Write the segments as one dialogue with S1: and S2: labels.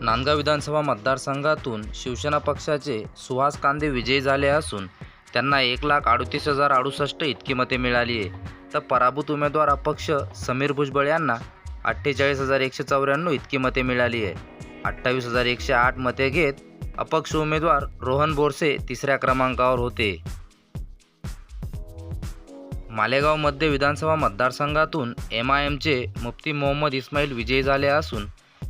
S1: नांदगाव विधानसभा मतदारसंघातून शिवसेना पक्षाचे सुहास कांदे विजयी झाले असून त्यांना एक लाख अडतीस हजार अडुसष्ट इतकी मते मिळाली आहे. तर पराभूत उमेदवार अपक्ष समीर भुजबळ यांना अठ्ठेचाळीस हजार एकशे चौऱ्याण्णव इतकी मते मिळाली आहे. अठ्ठावीस हजार एकशे आठ मते घेत अपक्ष उमेदवार रोहन बोरसे तिसऱ्या क्रमांकावर होते. मालेगाव मध्य विधानसभा मतदारसंघातून एम आय एमचे मुफ्ती मोहम्मद इस्माईल विजयी झाले असून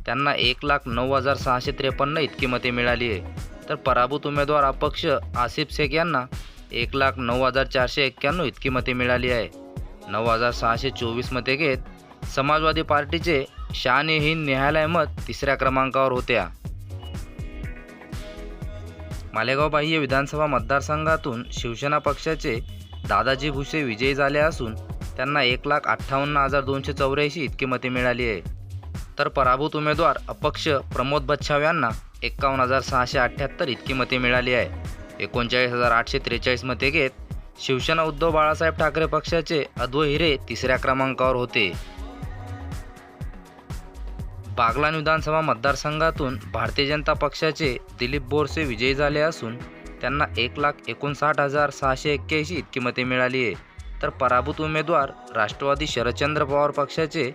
S1: त्यांना एक लाख नऊ हजार सहाशे त्रेपन्न इतकी मते मिळाली आहे. तर पराभूत उमेदवार अपक्ष आसिफ शेख यांना एक लाख नऊ हजार चारशे एक्क्याण्णव इतकी मते मिळाली आहे. नऊ हजार सहाशे चोवीस मते घेत समाजवादी पार्टीचे शान ए हिंद नेहाल अहमद तिसऱ्या क्रमांकावर होत्या. मालेगाव बाह्य विधानसभा मतदारसंघातून शिवसेना पक्षाचे दादाजी भुसे विजयी झाले असून त्यांना एक लाख अठ्ठावन्न हजार दोनशे चौऱ्याऐंशी इतकी मते मिळाली आहे. तर पराभूत उमेदवार अपक्ष प्रमोद बच्छाव यांना एक्कावन्न हजार सहाशे अठ्ठ्याहत्तर इतकी मते मिळाली आहे. एकोणचाळीस हजार आठशे त्रेचाळीस मते घेत शिवसेना उद्धव बाळासाहेब ठाकरे पक्षाचे अद्वै हिरे तिसऱ्या क्रमांकावर होते. बागलान विधानसभा मतदारसंघातून भारतीय जनता पक्षाचे दिलीप बोरसे विजयी झाले असून त्यांना एक लाख एकोणसाठ हजार सहाशे एक्क्याऐंशी इतकी मते मिळाली आहे. तर पराभूत उमेदवार राष्ट्रवादी शरदचंद्र पवार पक्षाचे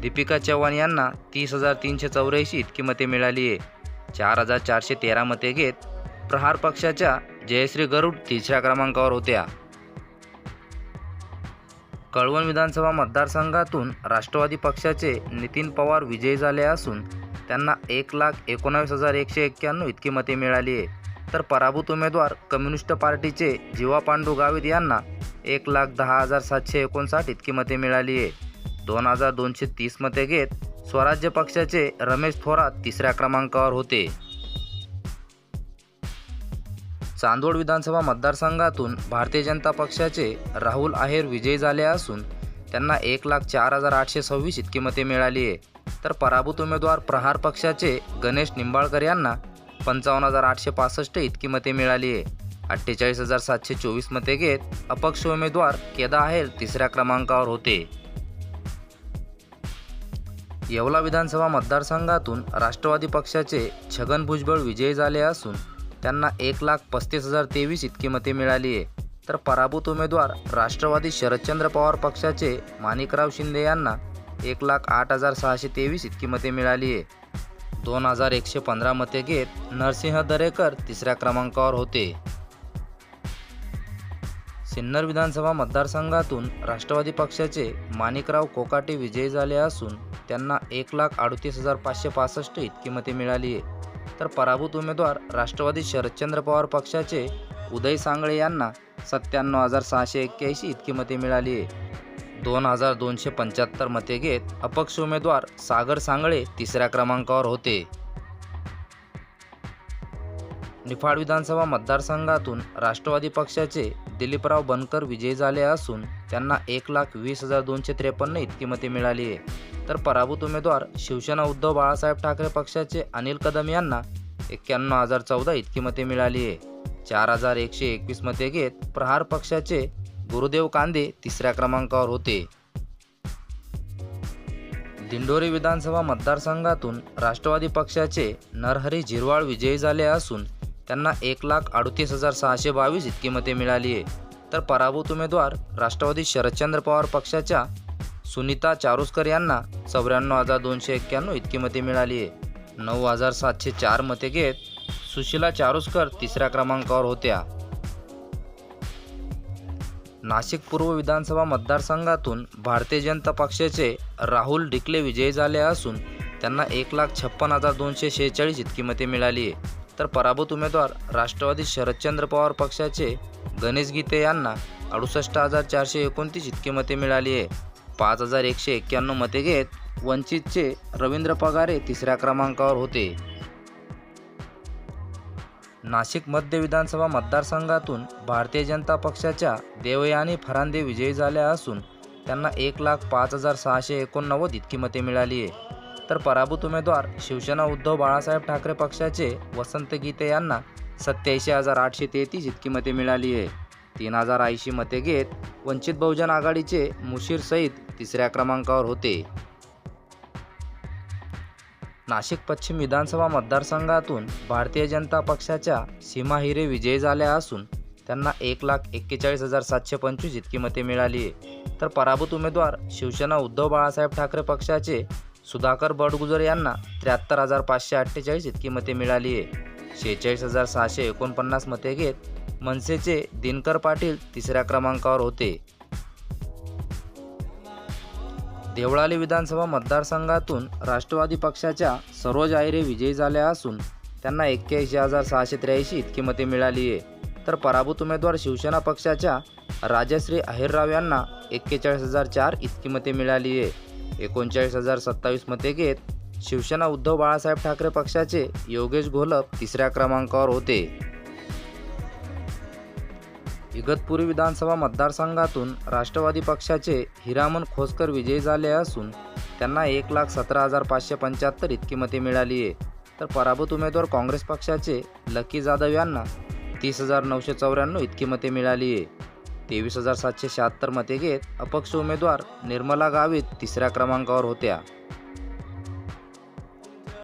S1: दीपिका चव्हाण यांना तीस हजार तीनशे चौऱ्याऐंशी इतकी मते मिळाली आहे. चार हजार चारशे तेरा मते घेत प्रहार पक्षाच्या जयश्री गरुड तिसऱ्या क्रमांकावर होत्या. कळवण विधानसभा मतदारसंघातून राष्ट्रवादी पक्षाचे नितीन पवार विजयी झाले असून त्यांना एक लाख एकोणावीस हजार एकशे एक्क्याण्णव इतकी मते मिळाली आहे. तर पराभूत उमेदवार कम्युनिस्ट पार्टीचे जीवा पांडू गावित यांना एक लाख दहा हजार सातशे एकोणसाठ इतकी मते मिळाली आहे. दोन हजार दोनशे तीस मते घेत स्वराज्य पक्षाचे रमेश थोरात तिसऱ्या क्रमांकावर होते. चांदोड विधानसभा मतदारसंघातून भारतीय जनता पक्षाचे राहुल आहेर विजयी झाले असून त्यांना एक लाख चार हजार आठशे सव्वीस इतकी मते मिळाली आहे. तर पराभूत उमेदवार प्रहार पक्षाचे गणेश निंबाळकर यांना पंचावन्न हजार आठशे पासष्ट इतकी मते मिळाली आहे. अठ्ठेचाळीस हजार सातशे चोवीस मते घेत अपक्ष उमेदवार केदा आहेर तिसऱ्या क्रमांकावर होते. येवला विधानसभा मतदारसंघातून राष्ट्रवादी पक्षाचे छगन भुजबळ विजयी झाले असून त्यांना एक लाख पस्तीस हजार तेवीस इतकी मते मिळाली आहे. तर पराभूत उमेदवार राष्ट्रवादी शरदचंद्र पवार पक्षाचे माणिकराव शिंदे यांना एक लाख आठ हजार सहाशे तेवीस इतकी मते मिळाली आहे. दोन हजार एकशे पंधरा मते घेत नरसिंह दरेकर तिसऱ्या क्रमांकावर होते. सिन्नर विधानसभा मतदारसंघातून राष्ट्रवादी पक्षाचे माणिकराव कोकाटे विजयी झाले असून त्यांना एक लाख अडतीस हजार पाचशे पासष्ट इतकी मते मिळाली आहे. तर पराभूत उमेदवार राष्ट्रवादी शरदचंद्र पवार पक्षाचे उदय सांगळे यांना सत्त्याण्णव हजार सहाशे एक्क्याऐंशी इतकी मते मिळाली आहे. दोन हजार दोनशे पंच्याहत्तर मते घेत अपक्ष उमेदवार सागर सांगळे तिसऱ्या क्रमांकावर होते. निफाड विधानसभा मतदारसंघातून राष्ट्रवादी पक्षाचे दिलीपराव बनकर विजयी झाले असून त्यांना एक लाख वीस हजार दोनशे त्रेपन्न इतकी मते मिळाली आहे. तर पराभूत उमेदवार शिवसेना उद्धव बाळासाहेब ठाकरे पक्षाचे अनिल कदम यांना एक्क्याण्णव हजार चौदा इतकी मते मिळाली आहे. चार हजार एकशे एकवीस मते घेत प्रहार पक्षाचे गुरुदेव कांदे तिसऱ्या क्रमांकावर होते. दिंडोरी विधानसभा मतदारसंघातून राष्ट्रवादी पक्षाचे नरहरी झिरवाळ विजयी झाले असून त्यांना एक लाख अडतीस हजार सहाशे बावीस इतकी मते मिळाली आहे. तर पराभूत उमेदवार राष्ट्रवादी शरदचंद्र पवार पक्षाच्या सुनीता चारुस्कर यांना चौऱ्याण्णव हजार दोनशे एक्क्याण्णव इतकी मते मिळाली आहे. नऊ हजार सातशे चार मते घेत सुशीला चारुस्कर तिसऱ्या क्रमांकावर होत्या. नाशिक पूर्व विधानसभा मतदारसंघातून भारतीय जनता पक्षाचे राहुल डिकले विजयी झाले असून त्यांना एक लाख छप्पन हजार दोनशे शेहेचाळीस इतकी मते मिळाली आहे. तर पराभूत उमेदवार राष्ट्रवादी शरदचंद्र पवार पक्षाचे गणेश गीते यांना अडुसष्ट हजार चारशे एकोणतीस इतकी मते मिळाली आहे. पाच हजार एकशे एक्क्याण्णव मते घेत वंचितचे रवींद्र पगारे तिसऱ्या क्रमांकावर होते. नाशिक मध्य विधानसभा मतदारसंघातून भारतीय जनता पक्षाच्या देवयानी फरांदे विजयी झाल्या असून त्यांना एक लाख पाच हजार सहाशे एकोणनव्वद इतकी मते मिळाली आहे. तर पराभूत उमेदवार शिवसेना उद्धव बाळासाहेब ठाकरे पक्षाचे वसंत गीते यांना सत्याऐंशी हजार आठशे तेहतीस इतकी मते मिळाली आहे. तीन हजार ऐंशी मते घेत वंचित बहुजन आघाडीचे मुशीर सईद तिसऱ्या क्रमांकावर होते. नाशिक पश्चिम विधानसभा मतदारसंघातून भारतीय जनता पक्षाच्या सीमा हिरे विजयी झाल्या असून त्यांना एक लाख एक्केचाळीस हजार सातशे पंचवीस इतकी मते मिळाली आहे. तर पराभूत उमेदवार शिवसेना उद्धव बाळासाहेब ठाकरे पक्षाचे सुधाकर बडगुजर यांना त्र्याहत्तर हजार पाचशे अठ्ठेचाळीस इतकी मते मिळाली आहे. शेहेचाळीस हजार सहाशे एकोणपन्नास मते घेत मनसेचे दिनकर पाटील तिसऱ्या क्रमांकावर होते. देवळाली विधानसभा मतदारसंघातून राष्ट्रवादी पक्षाच्या सरोज आयरे विजयी झाल्या असून त्यांना एक्क्याऐंशी हजार सहाशे त्र्याऐंशी इतकी मते मिळाली आहे तर पराभूत उमेदवार शिवसेना पक्षाच्या राजश्री अहिरराव यांना एक्केचाळीस हजार चार इतकी मते मिळाली आहे एकोणचाळीस हजार सत्तावीस मते घेत शिवसेना उद्धव बाळासाहेब ठाकरे पक्षाचे योगेश घोलप तिसऱ्या क्रमांकावर होते. इगतपुरी विधानसभा मतदारसंघातून राष्ट्रवादी पक्षाचे हिरामन खोसकर विजयी झाले असून त्यांना एक लाख सतरा हजार पाचशे पंच्याहत्तर इतकी मते मिळाली आहे. तर पराभूत उमेदवार काँग्रेस पक्षाचे लकी जाधव यांना तीस हजार नऊशे चौऱ्याण्णव इतकी मते मिळाली आहे. तेवीस हजार सातशे शहात्तर मते घेत अपक्ष उमेदवार निर्मला गावित तिसऱ्या क्रमांकावर होत्या.